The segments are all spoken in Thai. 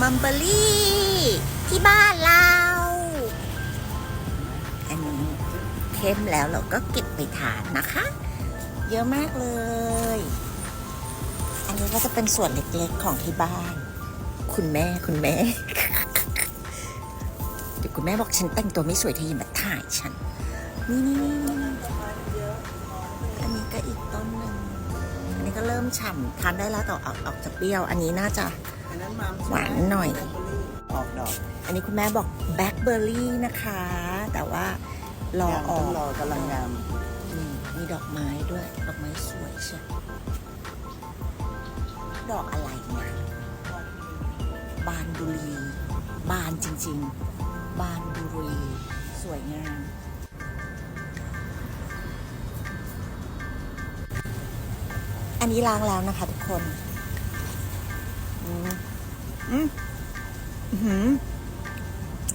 มัมเบอรี่ ที่บ้านเรา อันนี้เข้มแล้วเราก็เก็บไปทานนะคะ เยอะมากเลย อันนี้ก็จะเป็นส่วนเล็กๆของที่บ้าน คุณแม่คุณแม่เดี๋ยวคุณแม่บอกฉันแต่งตัวไม่สวยเธออย่ามาถ่ายฉัน นี่นี่นี่นี่อันนี้ก็อีกต้นหนึ่งอันนี้ก็เริ่มฉ่ำทานได้แล้วแต่ออกออกจะเปรี้ยว อันนี้น่าจะ หวานหน่อย ออกดอก อันนี้คุณแม่บอกแบล็คเบอร์รี่นะคะ แต่ว่ารออต้อนกรอกำลังงามอืมมีดอกไม้ด้วย ดอกไม้สวยใช่ดอกอะไรนะบานบุรี บานจริง ๆ บานบุรี สวยงามอันนี้ล้างแล้วนะคะทุกคน อืม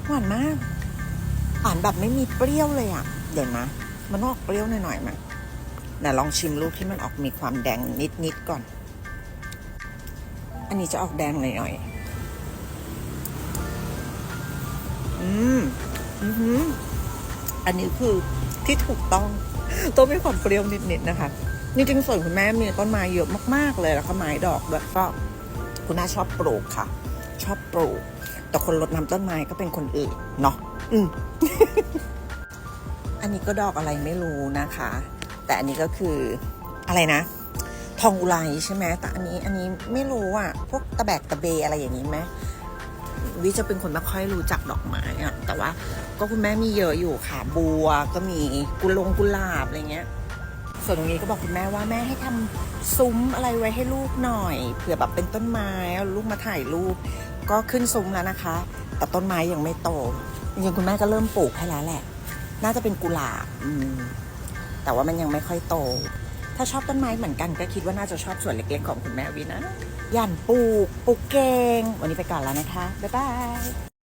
หวานมาก หวานแบบไม่มีเปรี้ยวเลยอะ เดี๋ยวนะ มันออกเปรี้ยวหน่อยๆมาเดี๋ยวลองชิมลูกที่มันออกมีความแดงนิดๆก่อน อันนี้จะออกแดงหน่อยๆ อืม อือหืออันนี้คือที่ถูกต้อง ต้องมีความเปรี้ยวนิดๆนะคะจริงๆส่วนคุณแม่มีต้นไม้เยอะมากๆเลยแล้วก็ไม้ดอกด้วยก็คุณน้าชอบปลูกค่ะ ชอบปลูก แต่คนรดน้ำต้นไม้ก็เป็นคนอื่นเนาะอืมอันนี้ก็ดอกอะไรไม่รู้นะคะ แต่อันนี้ก็คืออะไรนะ ทองอุไรใช่ไหมแต่อันนี้อันนี้ไม่รู้อะ พวกตะแบกตะเบอะไรอย่างนี้ไหมวิจะเป็นคนไม่ค่อยรู้จักดอกไม้อะแต่ว่าก็คุณแม่มีเยอะอยู่ค่ะบัวก็มีกุลงกุหลาบอะไรเงี้ย ส่วนตรงนี้ก็บอกคุณแม่ว่าแม่ให้ทำซุ้มอะไรไว้ให้ลูกหน่อยเผื่อแบบเป็นต้นไม้เอาลูกมาถ่ายรูป ก็ขึ้นซุ้มแล้วนะคะ แต่ต้นไม้ยังไม่โตจริงๆคุณแม่ก็เริ่มปลูกให้แล้วแหละ น่าจะเป็นกุหลาบแต่ว่ามันยังไม่ค่อยโต ถ้าชอบต้นไม้เหมือนกันก็คิดว่าน่าจะชอบส่วนเล็กๆของคุณแม่วินะ ยันปลูกปลูกเกง วันนี้ไปก่อนแล้วนะคะ บ๊ายบาย